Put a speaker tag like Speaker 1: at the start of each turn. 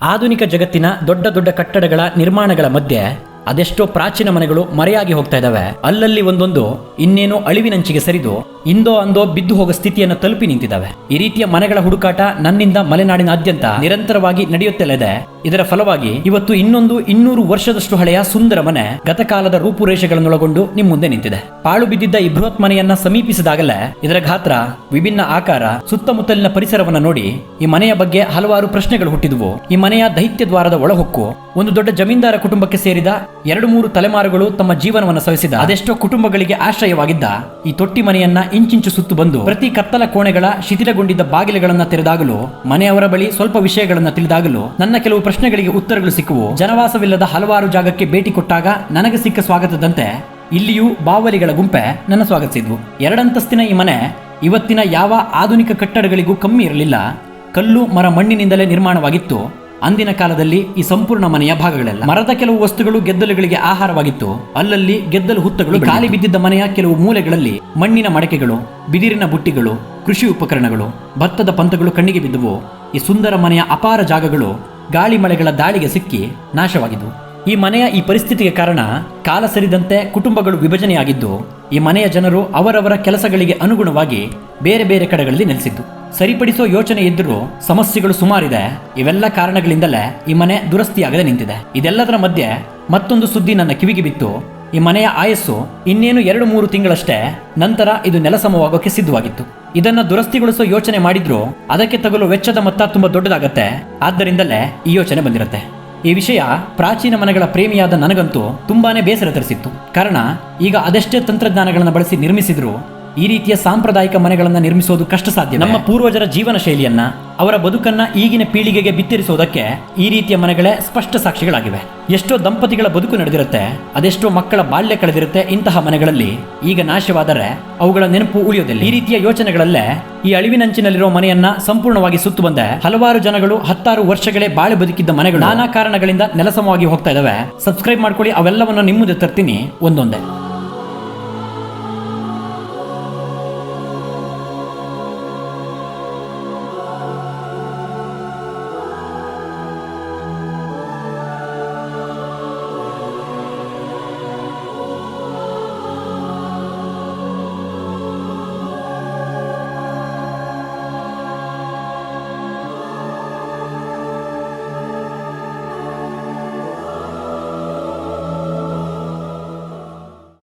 Speaker 1: ಆಧುನಿಕ ಜಗತ್ತಿನ ದೊಡ್ಡ ದೊಡ್ಡ ಕಟ್ಟಡಗಳ ನಿರ್ಮಾಣಗಳ ಮಧ್ಯೆ ಅದೆಷ್ಟೋ ಪ್ರಾಚೀನ ಮನೆಗಳು ಮರೆಯಾಗಿ ಹೋಗ್ತಾ ಇದಾವೆ ಅಲ್ಲಲ್ಲಿ ಒಂದೊಂದು, ಇನ್ನೇನೋ ಅಳಿವಿನಂಚಿಗೆ ಸರಿದು, ಇಂದೋ ಅಂದೋ ಬಿದ್ದು ಹೋಗೋ ಸ್ಥಿತಿಯನ್ನು ತಲುಪಿ ನಿಂತಿದ್ದಾವೆ. ಈ ರೀತಿಯ ಮನೆಗಳ ಹುಡುಕಾಟ ನನ್ನಿಂದ ಮಲೆನಾಡಿನಾದ್ಯಂತ ನಿರಂತರವಾಗಿ ನಡೆಯುತ್ತಲಿದೆ ಇದರ ಫಲವಾಗಿ ಇವತ್ತು ಇನ್ನೊಂದು ಇನ್ನೂರು ವರ್ಷದಷ್ಟು ಹಳೆಯ ಸುಂದರ ಮನೆ ಗತಕಾಲದ ರೂಪುರೇಷೆಗಳನ್ನೊಳಗೊಂಡು ನಿಮ್ಮ ಮುಂದೆ ನಿಂತಿದೆ. ಪಾಳು ಬಿದ್ದಿದ್ದ ಈ ಬೃಹತ್ ಮನೆಯನ್ನ ಸಮೀಪಿಸಿದಾಗಲೇ ಇದರ ಗಾತ್ರ, ವಿಭಿನ್ನ ಆಕಾರ, ಸುತ್ತಮುತ್ತಲಿನ ಪರಿಸರವನ್ನು ನೋಡಿ ಈ ಮನೆಯ ಬಗ್ಗೆ ಹಲವಾರು ಪ್ರಶ್ನೆಗಳು ಹುಟ್ಟಿದವು. ಈ ಮನೆಯ ದೈತ್ಯ ದ್ವಾರದ ಒಳಹೊಕ್ಕು, ಒಂದು ದೊಡ್ಡ ಜಮೀನ್ದಾರ ಕುಟುಂಬಕ್ಕೆ ಸೇರಿದ ಎರಡು ಮೂರು ತಲೆಮಾರುಗಳು ತಮ್ಮ ಜೀವನವನ್ನು ಸವಿಸಿದ. ಅದೆಷ್ಟೋ ಕುಟುಂಬಗಳಿಗೆ ಆಶ್ರಯವಾಗಿದ್ದ ಈ ತೊಟ್ಟಿ ಮನೆಯನ್ನ ಇಂಚಿಂಚು ಸುತ್ತು ಬಂದು ಪ್ರತಿ ಕತ್ತಲ ಕೋಣೆಗಳ ಶಿಥಿಲಗೊಂಡಿದ್ದ ಬಾಗಿಲುಗಳನ್ನ ತೆರೆದಾಗಲೂ, ಮನೆಯವರ ಬಳಿ ಸ್ವಲ್ಪ ವಿಷಯಗಳನ್ನ ತಿಳಿದಾಗಲೂ, ನನ್ನ ಕೆಲವು ಪ್ರಶ್ನೆಗಳಿಗೆ ಉತ್ತರಗಳು ಸಿಕ್ಕುವು. ಜನವಾಸವಿಲ್ಲದ ಹಲವಾರು ಜಾಗಕ್ಕೆ ಭೇಟಿ ಕೊಟ್ಟಾಗ ನನಗೆ ಸಿಕ್ಕ ಸ್ವಾಗತದಂತೆ ಇಲ್ಲಿಯೂ ಬಾವಲಿಗಳ ಗುಂಪೆ ನನ್ನ ಸ್ವಾಗತಿಸಿದ್ವು ಎರಡಂತಸ್ತಿನ ಈ ಮನೆ ಇವತ್ತಿನ ಯಾವ ಆಧುನಿಕ ಕಟ್ಟಡಗಳಿಗೂ ಕಮ್ಮಿ ಇರಲಿಲ್ಲ. ಕಲ್ಲು, ಮರ ಮಣ್ಣಿನಿಂದಲೇ ನಿರ್ಮಾಣವಾಗಿತ್ತು. ಅಂದಿನ ಕಾಲದಲ್ಲಿ ಈ ಸಂಪೂರ್ಣ ಮನೆಯ ಭಾಗಗಳೆಲ್ಲ ಮರದ ಕೆಲವು ವಸ್ತುಗಳು ಗೆದ್ದಲುಗಳಿಗೆ ಆಹಾರವಾಗಿತ್ತು. ಅಲ್ಲಲ್ಲಿ ಗೆದ್ದಲು ಹುತ್ತಗಳು ಖಾಲಿ ಬಿದ್ದಿದ್ದ ಮನೆಯ ಕೆಲವು ಮೂಲೆಗಳಲ್ಲಿ ಮಣ್ಣಿನ ಮಡಕೆಗಳು ಬಿದಿರಿನ ಬುಟ್ಟಿಗಳು ಕೃಷಿ ಉಪಕರಣಗಳು ಭತ್ತದ ಪಂತಗಳು ಕಣ್ಣಿಗೆ ಬಿದ್ದುವು. ಈ ಸುಂದರ ಮನೆಯ ಅಪಾರ ಜಾಗಗಳು ಗಾಳಿ ಮಳೆಗಳ ದಾಳಿಗೆ ಸಿಕ್ಕಿ ನಾಶವಾಗಿದ್ದವು ಈ ಮನೆಯ ಈ ಪರಿಸ್ಥಿತಿಗೆ ಕಾರಣ ಕಾಲ ಸರಿದಂತೆ ಕುಟುಂಬಗಳು ವಿಭಜನೆಯಾಗಿದ್ದು ಈ ಮನೆಯ ಜನರು ಅವರವರ ಕೆಲಸಗಳಿಗೆ ಅನುಗುಣವಾಗಿ ಬೇರೆ ಬೇರೆ ಕಡೆಗಳಲ್ಲಿ ನೆಲೆಸಿದ್ದು. ಸರಿಪಡಿಸೋ ಯೋಚನೆ ಇದ್ದರೂ ಸಮಸ್ಯೆಗಳು ಸುಮಾರಿದೆ. ಇವೆಲ್ಲ ಕಾರಣಗಳಿಂದಲೇ ಈ ಮನೆ ದುರಸ್ತಿಯಾಗದೆ ನಿಂತಿದೆ. ಇದೆಲ್ಲದರ ಮಧ್ಯೆ ಮತ್ತೊಂದು ಸುದ್ದಿ ನನ್ನ ಕಿವಿಗೆ ಬಿತ್ತು. ಈ ಮನೆಯ ಆಯಸ್ಸು ಇನ್ನೇನು ಎರಡು ಮೂರು ತಿಂಗಳಷ್ಟೇ ನಂತರ ಇದು ನೆಲಸಮವಾಗೋಕೆ ಸಿದ್ಧವಾಗಿತ್ತು. ಇದನ್ನ ದುರಸ್ತಿಗೊಳಿಸೋ ಯೋಚನೆ ಮಾಡಿದ್ರು ಅದಕ್ಕೆ ತಗಲು ವೆಚ್ಚದ ಮೊತ್ತ ತುಂಬಾ ದೊಡ್ಡದಾಗತ್ತೆ. ಆದ್ದರಿಂದಲೇ ಈ ಯೋಚನೆ ಬಂದಿರುತ್ತೆ. ಈ ವಿಷಯ ಪ್ರಾಚೀನ ಮನೆಗಳ ಪ್ರೇಮಿಯಾದ ನನಗಂತೂ ತುಂಬಾನೇ ಬೇಸರ ತರಿಸಿತ್ತು. ಕಾರಣ ಈಗ ಅದೆಷ್ಟೇ ತಂತ್ರಜ್ಞಾನಗಳನ್ನು ಬಳಸಿ ನಿರ್ಮಿಸಿದ್ರು ಈ ರೀತಿಯ ಸಾಂಪ್ರದಾಯಿಕ ಮನೆಗಳನ್ನು ನಿರ್ಮಿಸೋದು ಕಷ್ಟ ಸಾಧ್ಯ ನಮ್ಮ ಪೂರ್ವಜರ ಜೀವನ ಶೈಲಿಯನ್ನ, ಅವರ ಬದುಕನ್ನ ಈಗಿನ ಪೀಳಿಗೆಗೆ ಬಿತ್ತರಿಸೋದಕ್ಕೆ ಈ ರೀತಿಯ ಮನೆಗಳೇ ಸ್ಪಷ್ಟ ಸಾಕ್ಷಿಗಳಾಗಿವೆ. ಎಷ್ಟೋ ದಂಪತಿಗಳ ಬದುಕು ನಡೆದಿರುತ್ತೆ, ಅದೆಷ್ಟೋ ಮಕ್ಕಳ ಬಾಲ್ಯ ಕಳೆದಿರುತ್ತೆ ಇಂತಹ ಮನೆಗಳಲ್ಲಿ. ಈಗ ನಾಶವಾದರೆ ಅವುಗಳ ನೆನಪು ಉಳಿಯೋದಿಲ್ಲ. ಈ ರೀತಿಯ ಯೋಚನೆಗಳಲ್ಲೇ ಈ ಅಳಿವಿನಂಚಿನಲ್ಲಿರೋ ಮನೆಯನ್ನ ಸಂಪೂರ್ಣವಾಗಿ ಸುತ್ತು ಬಂದೆ. ಹಲವಾರು ಜನಗಳು ಹತ್ತಾರು ವರ್ಷಗಳೇ ಬಾಳೆ ಬದುಕಿದ್ದ ಮನೆಗಳು. ನಾನಾ ಕಾರಣಗಳಿಂದ ನೆಲಸಮವಾಗಿ ಹೋಗ್ತಾ ಇದಾವೆ. ಸಬ್ಸ್ಕ್ರೈಬ್ ಮಾಡ್ಕೊಳ್ಳಿ, ಅವೆಲ್ಲವನ್ನು ನಿಮ್ಮ ಮುಂದೆ ತರ್ತೀನಿ. ಒಂದೊಂದೇ.